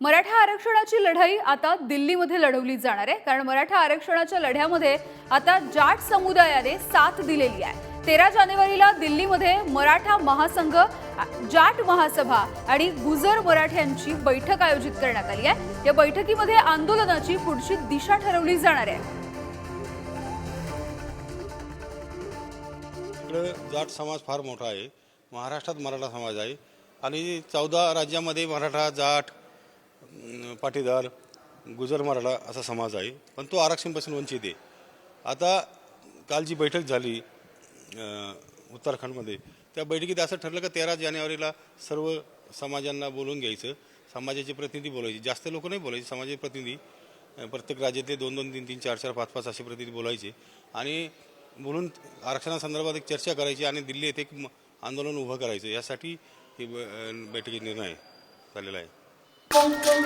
मराठा आरक्षणाची लढाई आता दिल्लीमध्ये लढवली जाणार आहे. कारण मराठा आरक्षणाच्या लढ्यामध्ये आता जाट समुदायाने साथ दिलेली आहे. तेरा जानेवारीला दिल्लीमध्ये मराठा महासंघ जाट महासभा आणि गुजर मराठ्यांची बैठक आयोजित करण्यात आली आहे. या बैठकीमध्ये आंदोलनाची पुढची दिशा ठरवली जाणार आहे. जाट समाज फार मोठा आहे. महाराष्ट्रात मराठा समाज आहे. आणि चौदा राज्यामध्ये मराठा जाट पाटीदार गुजर मराठा असा समाज आहे. पण तो आरक्षणपासून वंचित आहे. आता काल जी बैठक झाली उत्तराखंडमध्ये त्या बैठकीत असं ठरलं का तेरा जानेवारीला सर्व समाजांना बोलवून घ्यायचं. समाजाचे प्रतिनिधी बोलायचे. जास्त लोक नाही बोलायचे. समाजाचे प्रतिनिधी प्रत्येक राज्यातले दोन दोन तीन तीन चार चार पाच पाच असे प्रतिनिधी बोलायचे. आणि बोलून आरक्षणासंदर्भात एक चर्चा करायची आणि दिल्ली येथे एक आंदोलन उभं करायचं. यासाठी ही ब- बैठकीत निर्णय झालेला आहे. Thank.